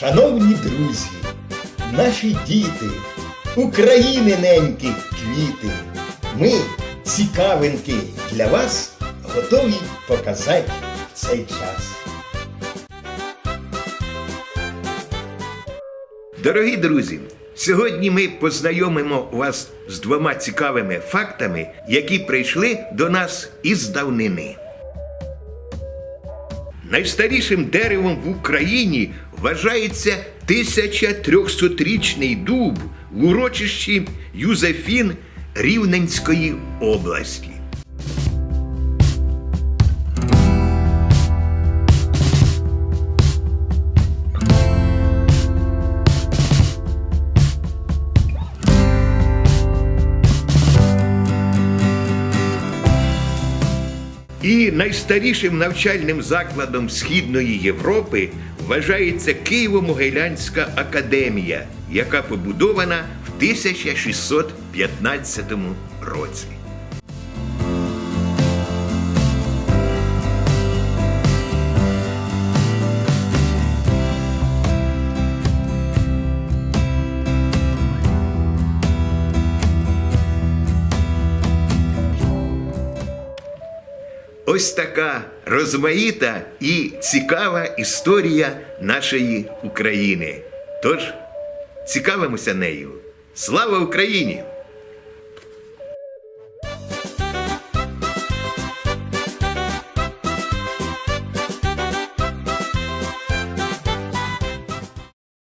Шановні друзі, наші діти, України ненькі квіти, ми, цікавинки для вас, готові показати цей час. Дорогі друзі, сьогодні ми познайомимо вас з двома цікавими фактами, які прийшли до нас із давнини. Найстарішим деревом в Україні вважається 1300-річний дуб в урочищі Юзефін Рівненської області. І найстарішим навчальним закладом Східної Європи вважається Києво-Могилянська академія, яка побудована в 1615 році. Ось така розмаїта і цікава історія нашої України. Тож цікавимося нею. Слава Україні!